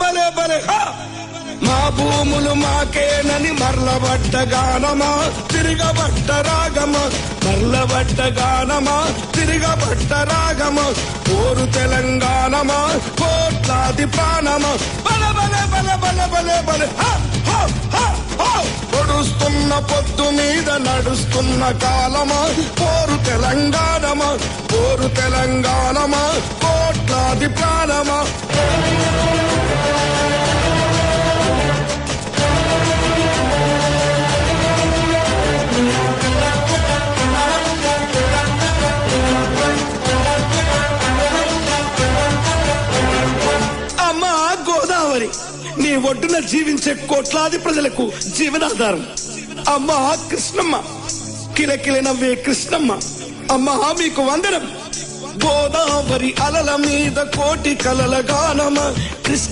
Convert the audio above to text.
బలే బలే మా భూములు మాకేనని మరలబడ్డ గానమా తిరగబట్ట రాగమా మరలబడ్డ గానమా తిరగబట్ట రాగమా కోరు తెలంగాణమా? కోట్లాది ప్రాణమా? బల బల బల బల బల బల. పొడుస్తున్న పొద్దు మీద నడుస్తున్న కాలమా? కోరు తెలంగాణమా? కోరు తెలంగాణమా? కోట్లాది ప్రాణమా? గోదావరి నీ ఒడ్డున జీవించే కోట్లాది ప్రజలకు జీవనాధారం. అమ్మా కృష్ణమ్మ. కిలకిల నవ్వే కృష్ణమ్మ. అమ్మా మీకు వందనం. గోదావరి అలల మీద కోటి కలల గానమ కృష్ణ